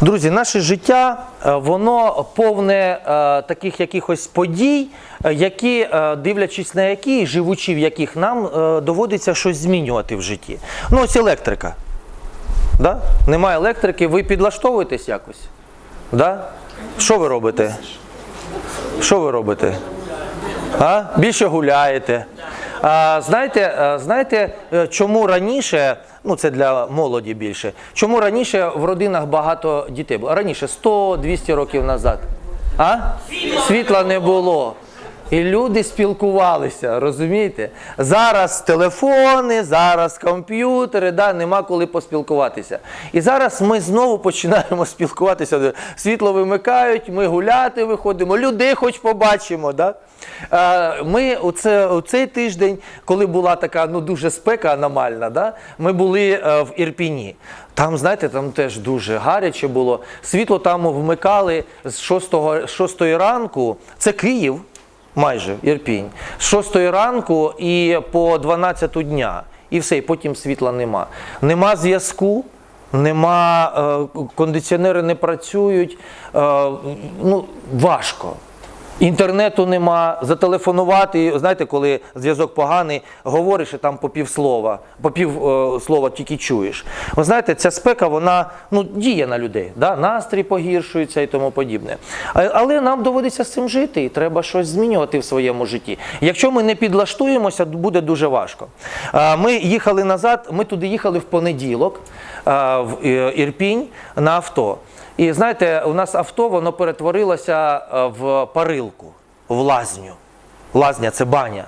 Друзі, наше життя е, воно повне е, таких якихось подій, е, які, дивлячись на які, живучи в яких нам доводиться щось змінювати в житті. Ну, ось електрика. Да? Немає електрики, ви підлаштовуєтесь якось? Да? Що ви робите? Що ви робите? А? Більше гуляєте. А, знаєте, знаєте, чому раніше, ну це для молоді більше, чому раніше в родинах багато дітей було? Раніше 100-200 років назад. А? Світла не було. І люди спілкувалися, розумієте? Зараз телефони, зараз комп'ютери, да, нема коли поспілкуватися. І зараз ми знову починаємо спілкуватися. Світло вимикають, ми гуляти виходимо, людей хоч побачимо. Да? Е, Ми у, це, у цей тиждень, коли була така ну, дуже спека аномальна, да? ми були е, в Ірпіні. Там, знаєте, там теж дуже гаряче було. Світло там вмикали з 6, 6 ранку. Це Київ майже Ірпінь. З 6 ранку і по 12 дня. І все, і потім світла нема. Нема зв'язку, нема, е, кондиціонери не працюють. Е, ну, важко. Інтернету нема, зателефонувати, знаєте, коли зв'язок поганий, говориш і там по півслова, по пів е, слова тільки чуєш. Ви знаєте, ця спека, вона ну, діє на людей, да? настрій погіршується і тому подібне. А- Але нам доводиться з цим жити, і треба щось змінювати в своєму житті. Якщо ми не підлаштуємося, буде дуже важко. Е, Ми їхали назад, ми туди їхали в понеділок е, в Ірпінь на авто. І знаєте, у нас авто воно перетворилося е, в парилку, в лазню. Лазня це баня.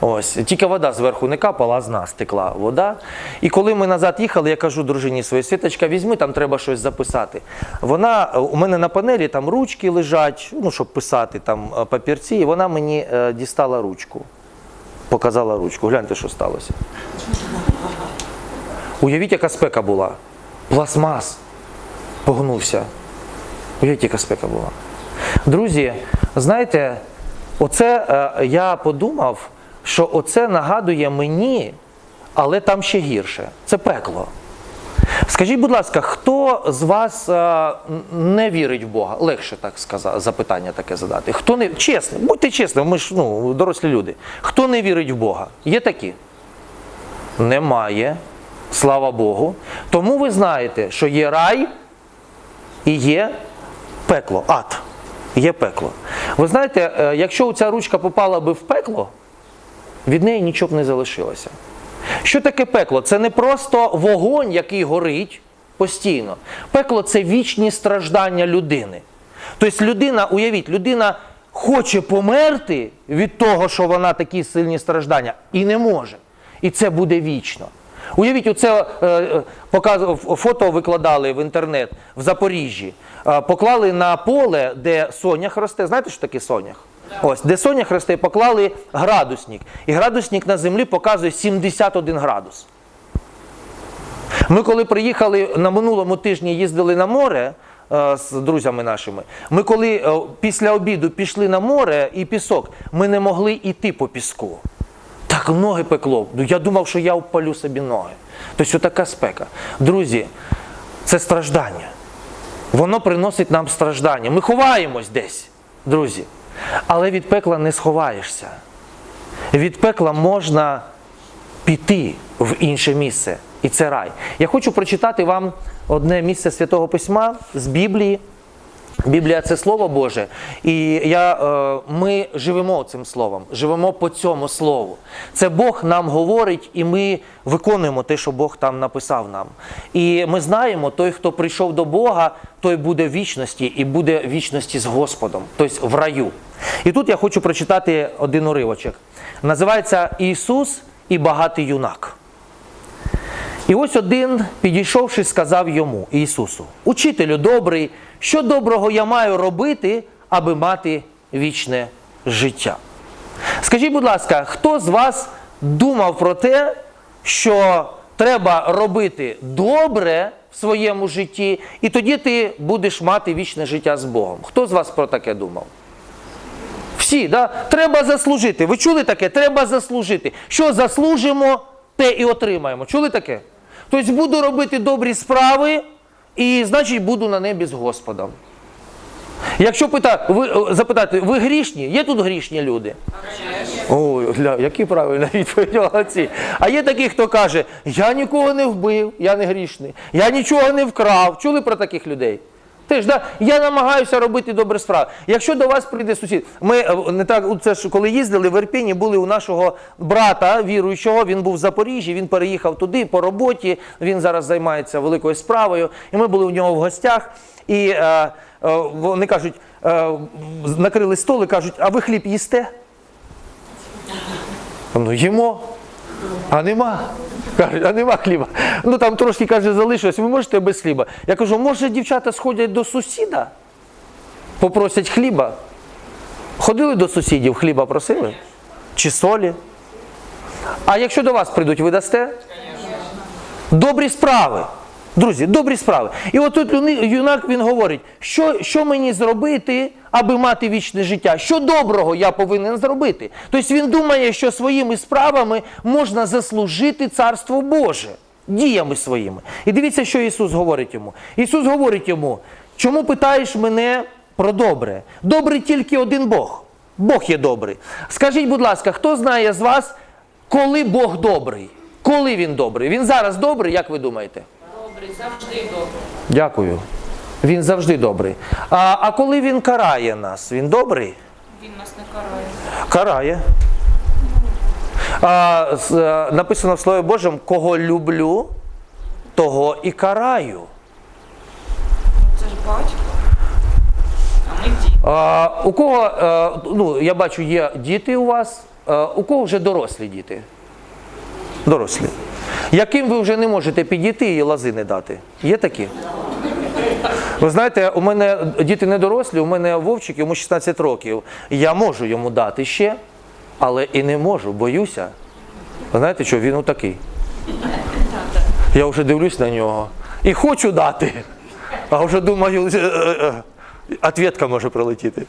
Ось, тільки вода зверху не капала, а з нас текла вода. І коли ми назад їхали, я кажу дружині своїй світочка, візьми, там треба щось записати. Вона у мене на панелі там ручки лежать, ну щоб писати там е, папірці, і вона мені е, дістала ручку. Показала ручку. Гляньте, що сталося. Уявіть, яка спека була. Пластмас погнувся. Уявіть, яка спека була. Друзі, знаєте, оце е, я подумав, що оце нагадує мені, але там ще гірше. Це пекло. Скажіть, будь ласка, хто з вас е, не вірить в Бога? Легше так сказати, запитання таке задати. Хто не чесно, будьте чесними, ми ж ну, дорослі люди. Хто не вірить в Бога? Є такі? Немає. Слава Богу. Тому ви знаєте, що є рай і є пекло, ад. Є пекло. Ви знаєте, е, якщо ця ручка попала би в пекло, від неї нічого б не залишилося. Що таке пекло? Це не просто вогонь, який горить постійно. Пекло це вічні страждання людини. Тобто людина, уявіть, людина хоче померти від того, що вона такі сильні страждання, і не може. І це буде вічно. Уявіть, оце е, е, фото викладали в інтернет в Запоріжжі. Е, поклали на поле, де сонях росте. Знаєте, що таке сонях? Ось, де сонях росте, поклали градусник. І градусник на землі показує 71 градус. Ми коли приїхали на минулому тижні, їздили на море з друзями нашими. Ми коли після обіду пішли на море і пісок, ми не могли йти по піску. Так ноги пекло. Ну, Я думав, що я впалю собі ноги. Тобто така спека. Друзі, це страждання. Воно приносить нам страждання. Ми ховаємось десь, друзі. Але від пекла не сховаєшся. Від пекла можна піти в інше місце. І це рай. Я хочу прочитати вам одне місце Святого Письма з Біблії. Біблія це Слово Боже, і я, е, ми живемо цим словом, живемо по цьому слову. Це Бог нам говорить, і ми виконуємо те, що Бог там написав нам. І ми знаємо, той, хто прийшов до Бога, той буде в вічності і буде в вічності з Господом, тобто в раю. І тут я хочу прочитати один уривочок. Називається Ісус і багатий юнак. І ось один, підійшовши, сказав йому, Ісусу, Учителю добрий, що доброго я маю робити, аби мати вічне життя? Скажіть, будь ласка, хто з вас думав про те, що треба робити добре в своєму житті, і тоді ти будеш мати вічне життя з Богом? Хто з вас про таке думав? Всі, да? треба заслужити. Ви чули таке? Треба заслужити. Що заслужимо, те і отримаємо. Чули таке? Тобто буду робити добрі справи, і значить буду на небі з Господом. Якщо пита, ви, е, запитати, ви грішні? Є тут грішні люди? Ой, гля, які правильні відповіді молодці. А є такі, хто каже, я нікого не вбив, я не грішний, я нічого не вкрав. Чули про таких людей? Теж, да? Я намагаюся робити добрі справи. Якщо до вас прийде сусід, ми е, не так, це ж коли їздили в Ірпіні, були у нашого брата віруючого, він був в Запоріжжі, він переїхав туди по роботі, він зараз займається великою справою. І ми були у нього в гостях. І е, е, вони кажуть, е, накрили стол і кажуть, а ви хліб їсте? Ну, їмо. А нема. Кажуть, а нема хліба. Ну там трошки каже, залишилось, ви можете без хліба. Я кажу, може дівчата сходять до сусіда, попросять хліба. Ходили до сусідів, хліба просили? Чи солі? А якщо до вас прийдуть, ви дасте? Добрі справи. Друзі, добрі справи. І от тут юнак він говорить, що, що мені зробити, аби мати вічне життя? Що доброго я повинен зробити? Тобто він думає, що своїми справами можна заслужити Царство Боже діями своїми. І дивіться, що Ісус говорить йому. Ісус говорить йому, чому питаєш мене про добре? Добрий тільки один Бог. Бог є добрий. Скажіть, будь ласка, хто знає з вас, коли Бог добрий? Коли він добрий? Він зараз добрий, як ви думаєте? Добрий, завжди добрий. Дякую. Він завжди добрий. А, а коли він карає нас, він добрий? Він нас не карає. Карає. А, е, написано в Слові Божому, кого люблю, того і караю. Це ж батько. А, у кого, е, ну, я бачу, є діти у вас, е, у кого вже дорослі діти? Дорослі. Яким ви вже не можете підійти і лази не дати? Є такі? Ви знаєте, у мене діти не дорослі, у мене Вовчик, йому 16 років. Я можу йому дати ще, але і не можу, боюся. Ви знаєте що, він отакий. Я вже дивлюсь на нього і хочу дати. А вже думаю, е, е, е, ответка може прилетіти.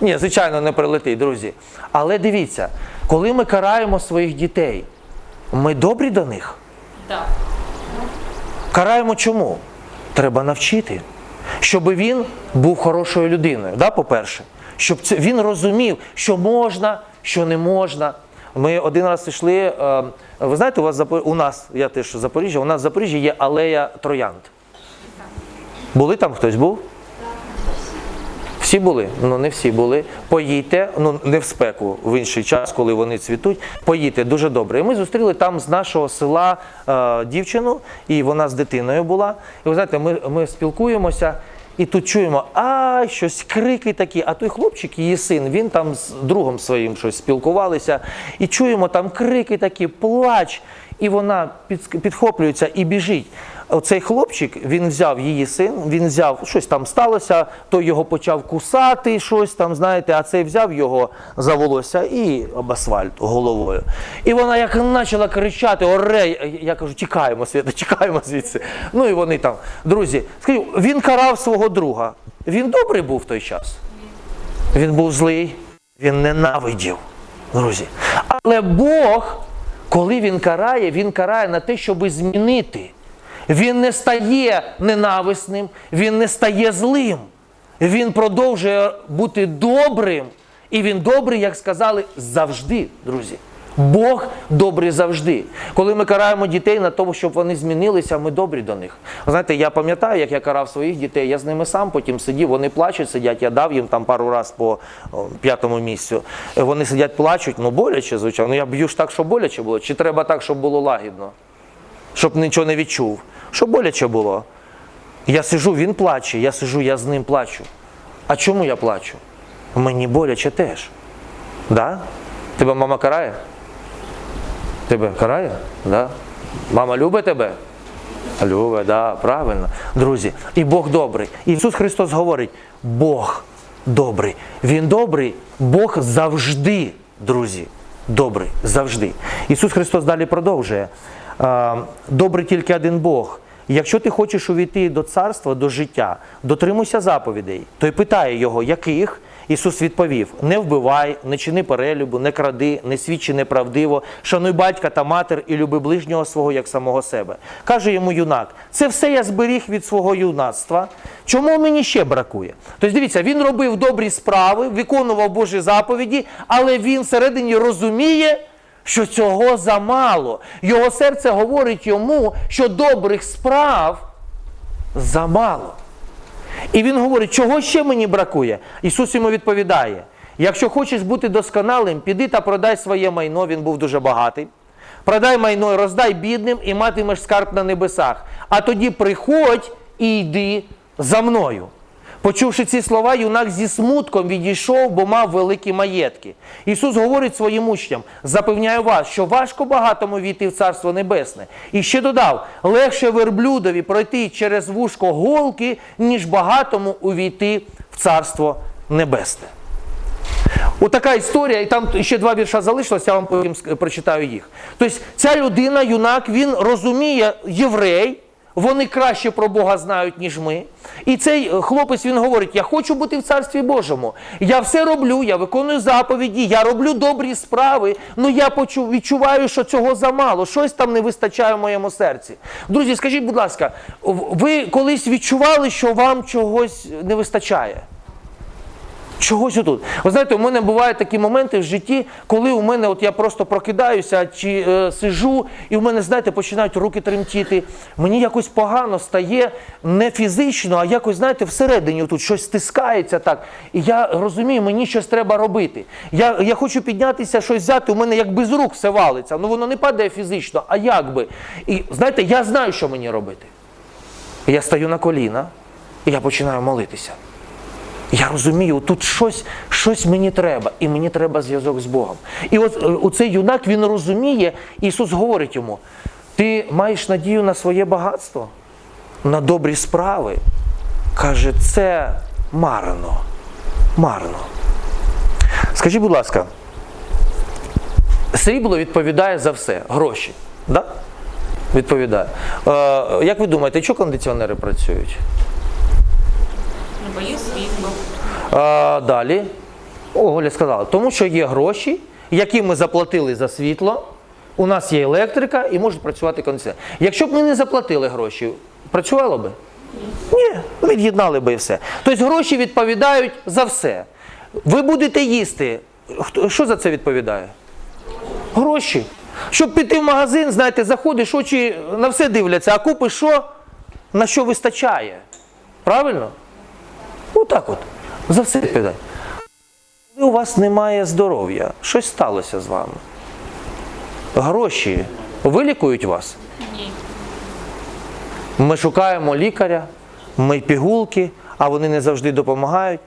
Ні, звичайно, не прилетить, друзі. Але дивіться, коли ми караємо своїх дітей, ми добрі до них. Так. Караємо чому? Треба навчити, щоб він був хорошою людиною, да, по-перше. Щоб це, він розумів, що можна, що не можна. Ми один раз йшли, е, ви знаєте, у вас у нас, я теж Запоріжжя, у нас в Запоріжжі є алея троянд. Були там хтось був? Всі були? Ну не всі були. Поїдьте, ну не в спеку, в інший час, коли вони цвітуть. Поїдьте дуже добре. І ми зустріли там з нашого села е, дівчину, і вона з дитиною була. І ви знаєте, ми, ми спілкуємося. І тут чуємо, а щось крики такі. А той хлопчик, її син, він там з другом своїм щось спілкувалися. І чуємо там крики такі, плач. І вона підхоплюється і біжить. Оцей хлопчик, він взяв її син, він взяв, щось там сталося, той його почав кусати, щось там, знаєте, а цей взяв його за волосся і об асфальт головою. І вона як почала кричати, оре, я кажу, тікаємо світа, тікаємо звідси. Ну і вони там. Друзі, скажіть, він карав свого друга. Він добрий був в той час. Він був злий, він ненавидів, друзі. Але Бог, коли він карає, він карає на те, щоб змінити. Він не стає ненависним, він не стає злим. Він продовжує бути добрим. І він добрий, як сказали, завжди, друзі. Бог добрий завжди. Коли ми караємо дітей на тому, щоб вони змінилися, ми добрі до них. Знаєте, я пам'ятаю, як я карав своїх дітей, я з ними сам потім сидів, вони плачуть, сидять, я дав їм там пару раз по п'ятому місцю. Вони сидять, плачуть, ну боляче, звичайно. Ну я б'ю ж так, щоб боляче було. Чи треба так, щоб було лагідно? Щоб нічого не відчув. Щоб боляче було. Я сижу, він плаче, я сижу, я з ним плачу. А чому я плачу? Мені боляче теж. Да? Тебе мама карає? Тебе карає? Да? Мама любить тебе? Любить, да, правильно. Друзі, і Бог добрий. Ісус Христос говорить: Бог добрий. Він добрий, Бог завжди, друзі. Добрий, завжди. Ісус Христос далі продовжує. Добрий тільки один Бог. Якщо ти хочеш увійти до царства, до життя, дотримуйся заповідей, то й питає його, яких? Ісус відповів: не вбивай, не чини перелюбу, не кради, не свідчи неправдиво, шануй батька та матір і люби ближнього свого як самого себе. Каже йому юнак: це все я зберіг від свого юнацтва. Чому мені ще бракує? Тобто, дивіться, він робив добрі справи, виконував Божі заповіді, але він всередині розуміє, що цього замало. Його серце говорить йому, що добрих справ замало. І він говорить, чого ще мені бракує? Ісус йому відповідає: якщо хочеш бути досконалим, піди та продай своє майно, він був дуже багатий. Продай майно, роздай бідним і матимеш скарб на небесах. А тоді приходь і йди за мною. Почувши ці слова, юнак зі смутком відійшов, бо мав великі маєтки. Ісус говорить своїм учням: запевняю вас, що важко багатому війти в Царство Небесне. І ще додав: легше верблюдові пройти через вушко голки, ніж багатому увійти в Царство Небесне. Отака історія, і там ще два вірша залишилось, я вам потім прочитаю їх. Тобто ця людина, юнак, він розуміє єврей, вони краще про Бога знають, ніж ми. І цей е, хлопець він говорить: Я хочу бути в царстві Божому. Я все роблю, я виконую заповіді, я роблю добрі справи, але я почу- відчуваю, що цього замало, щось там не вистачає в моєму серці. Друзі, скажіть, будь ласка, ви колись відчували, що вам чогось не вистачає? Чогось отут. Ви знаєте, у мене бувають такі моменти в житті, коли у мене, от я просто прокидаюся чи е, сижу, і у мене, знаєте, починають руки тремтіти. Мені якось погано стає не фізично, а якось, знаєте, всередині тут щось стискається так. І я розумію, мені щось треба робити. Я, я хочу піднятися, щось взяти, у мене як без рук все валиться. Ну воно не падає фізично, а як би. І знаєте, я знаю, що мені робити. Я стаю на коліна і я починаю молитися. Я розумію, тут щось, щось мені треба, і мені треба зв'язок з Богом. І от е, оцей юнак він розуміє, Ісус говорить йому: ти маєш надію на своє багатство, на добрі справи. Каже, це марно. Марно. Скажіть, будь ласка, срібло відповідає за все, гроші. Да? Відповідає. Е, як ви думаєте, чого кондиціонери працюють? Ну, бо є світло. Далі. О, Оля сказала, тому що є гроші, які ми заплатили за світло, у нас є електрика і може працювати кондиціонер. Якщо б ми не заплатили гроші, працювало би? Ні, від'єднали би і все. Тобто гроші відповідають за все. Ви будете їсти. Що за це відповідає? Гроші. Щоб піти в магазин, знаєте, заходиш, очі на все дивляться, а купиш що? На що вистачає. Правильно? Отак от. За все відповідає. Коли у вас немає здоров'я, щось сталося з вами. Гроші вилікують вас. Ні. Ми шукаємо лікаря, ми пігулки, а вони не завжди допомагають.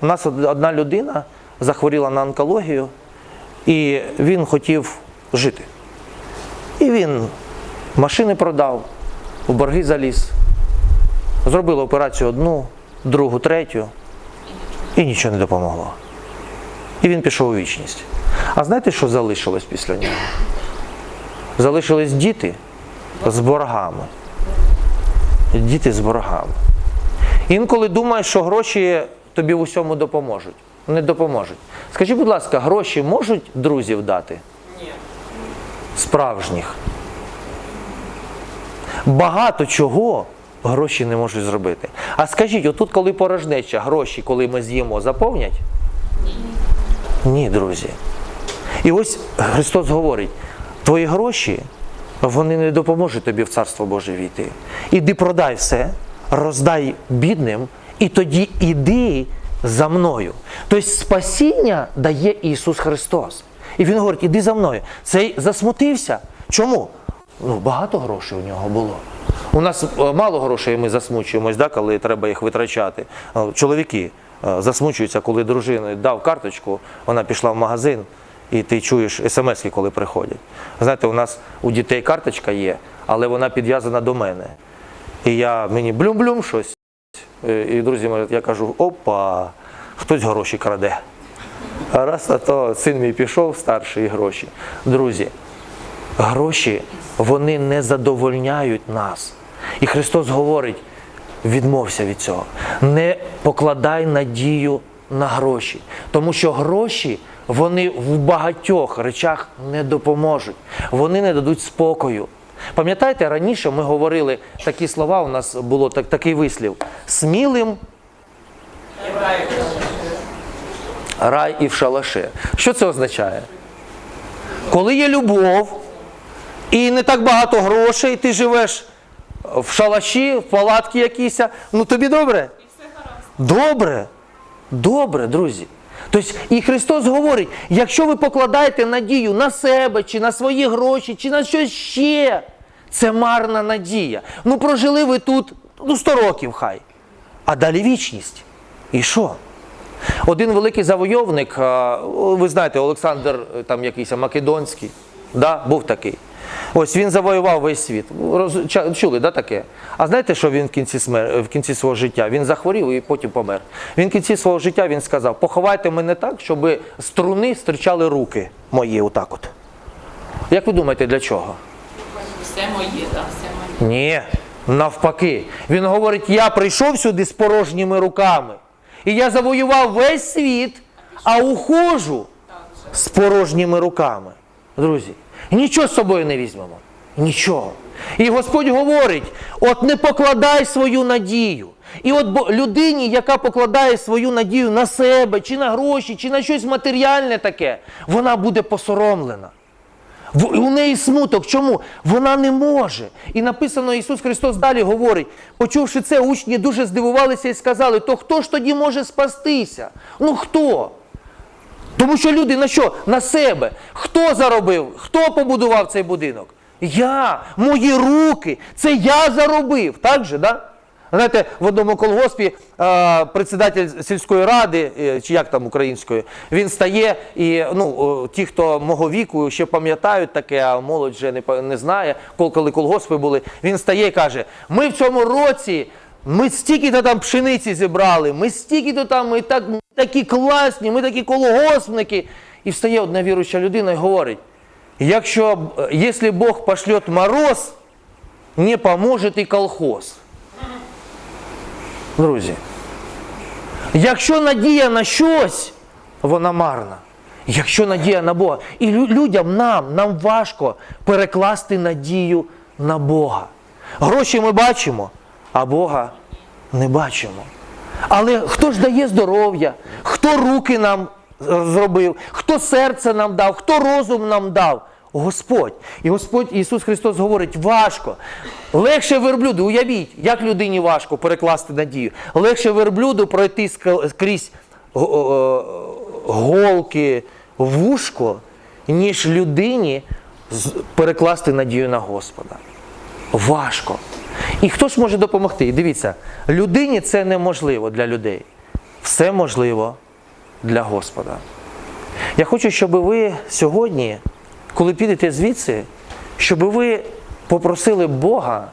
У нас одна людина захворіла на онкологію, і він хотів жити. І він машини продав, в борги заліз, зробили операцію одну, другу, третю, і нічого не допомогло. І він пішов у вічність. А знаєте, що залишилось після нього? Залишились діти з боргами. Діти з боргами. Інколи думаєш, що гроші тобі в усьому допоможуть. Не допоможуть. Скажіть, будь ласка, гроші можуть друзів дати? Ні. Справжніх. Багато чого гроші не можуть зробити. А скажіть, отут, коли порожнеча, гроші, коли ми з'їмо, заповнять? Ні, друзі. І ось Христос говорить: твої гроші, вони не допоможуть тобі в Царство Боже війти. Іди продай все, роздай бідним, і тоді іди за мною. Тобто спасіння дає Ісус Христос. І Він говорить, іди за мною. Цей засмутився. Чому? Ну, багато грошей у нього було. У нас е, мало грошей, ми засмучуємось, да, коли треба їх витрачати. Е, Чоловіки е, засмучуються, коли дружина дав карточку, вона пішла в магазин, і ти чуєш смски, коли приходять. Знаєте, у нас у дітей карточка є, але вона підв'язана до мене. І я мені блюм-блюм щось. І друзі, я кажу, опа, хтось гроші краде. А раз на то син мій пішов, старший і гроші. Друзі, гроші вони не задовольняють нас. І Христос говорить: відмовся від цього. Не покладай надію на гроші. Тому що гроші вони в багатьох речах не допоможуть. Вони не дадуть спокою. Пам'ятаєте, раніше ми говорили такі слова, у нас було так, такий вислів: смілим рай і в шалаше. Що це означає? Коли є любов і не так багато грошей, ти живеш в шалаші, в палатці якійсь, ну тобі добре? Добре. Добре, друзі. Тобто і Христос говорить: якщо ви покладаєте надію на себе, чи на свої гроші, чи на щось ще, це марна надія. Ну прожили ви тут ну, 100 років хай. А далі вічність. І що? Один великий завойовник, ви знаєте, Олександр е, там якийсь Македонський, да, був такий. Ось він завоював весь світ. Роз- ча- Чули, да, таке? А знаєте, що він в кінці, смер... в кінці свого життя? Він захворів і потім помер. Він в кінці свого життя він сказав: поховайте мене так, щоб струни стирчали руки мої, отак от. Як ви думаєте, для чого? Все моє, так, все моє. Ні, навпаки. Він говорить: я прийшов сюди з порожніми руками. І я завоював весь світ, а ухожу з порожніми руками. Друзі, нічого з собою не візьмемо. Нічого. І Господь говорить: от не покладай свою надію. І от людині, яка покладає свою надію на себе, чи на гроші, чи на щось матеріальне таке, вона буде посоромлена. У неї смуток. Чому? Вона не може. І написано Ісус Христос далі говорить, почувши це, учні дуже здивувалися і сказали, то хто ж тоді може спастися? Ну хто? Тому що люди на що? На себе. Хто заробив? Хто побудував цей будинок? Я, мої руки, це я заробив. Так же, да? Знаєте, в одному колгоспі е, председатель сільської ради, е, чи як там української, він стає і ну, ті, хто мого віку ще пам'ятають таке, а молодь вже не, не знає, коли колгоспи були, він стає і каже: ми в цьому році ми стільки-то там пшениці зібрали, ми стільки-то там, ми так, ми такі класні, ми такі колгоспники. І встає одна віруюча людина і говорить: якщо якщо Бог пошлет мороз, не поможе і колхоз. Друзі, якщо надія на щось, вона марна. Якщо надія на Бога. І людям нам, нам важко перекласти надію на Бога. Гроші ми бачимо, а Бога не бачимо. Але хто ж дає здоров'я, хто руки нам зробив, хто серце нам дав, хто розум нам дав? Господь. І Господь Ісус Христос говорить, важко. Легше верблюду, уявіть, як людині важко перекласти надію. Легше верблюду пройти крізь голки вушко, ніж людині перекласти надію на Господа. Важко. І хто ж може допомогти? Дивіться, людині це неможливо для людей. Все можливо для Господа. Я хочу, щоб ви сьогодні, коли підете звідси, щоб ви попросили Бога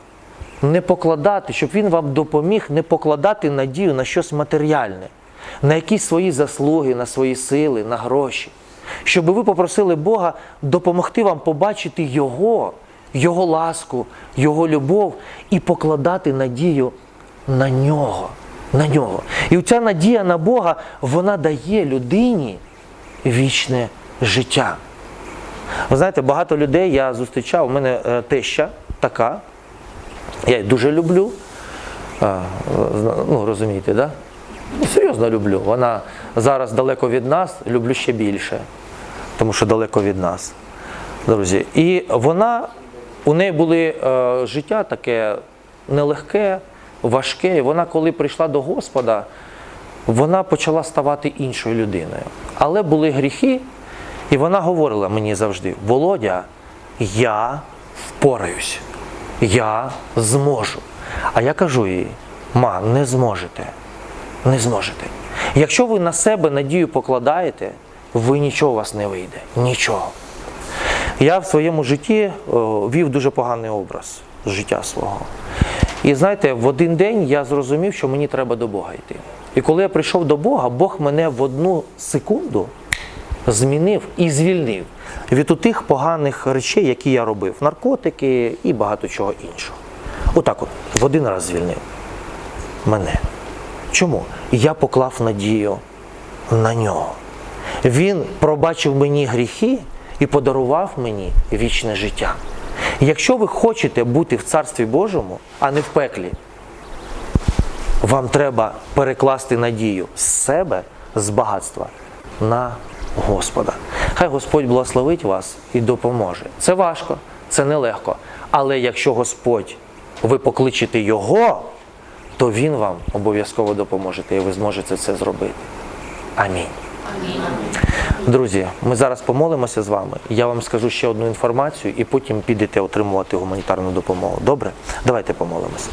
не покладати, щоб Він вам допоміг не покладати надію на щось матеріальне, на якісь свої заслуги, на свої сили, на гроші. Щоб ви попросили Бога допомогти вам побачити Його, Його ласку, Його любов і покладати надію на нього. На нього. І ця надія на Бога, вона дає людині вічне життя. Ви знаєте, багато людей я зустрічав, у мене е, теща така, я її дуже люблю. Ну, розумієте, да? Серйозно люблю. Вона зараз далеко від нас, люблю ще більше, тому що далеко від нас, друзі. І вона, у неї були е, життя таке нелегке, важке. І вона, коли прийшла до Господа, вона почала ставати іншою людиною. Але були гріхи, і вона говорила мені завжди: Володя, я впораюсь, я зможу. А я кажу їй, ма, не зможете. Не зможете. Якщо ви на себе надію покладаєте, ви нічого у вас не вийде. Нічого. Я в своєму житті вів дуже поганий образ життя свого. І знаєте, в один день я зрозумів, що мені треба до Бога йти. І коли я прийшов до Бога, Бог мене в одну секунду змінив і звільнив від тих поганих речей, які я робив, наркотики і багато чого іншого. Отак от, в один раз звільнив мене. Чому? Я поклав надію на нього. Він пробачив мені гріхи і подарував мені вічне життя. Якщо ви хочете бути в Царстві Божому, а не в пеклі, вам треба перекласти надію з себе, з багатства на Господа. Хай Господь благословить вас і допоможе. Це важко, це нелегко. Але якщо Господь ви покличете Його, то Він вам обов'язково допоможе, і ви зможете це зробити. Амінь. Друзі, ми зараз помолимося з вами. Я вам скажу ще одну інформацію, і потім підете отримувати гуманітарну допомогу. Добре? Давайте помолимося.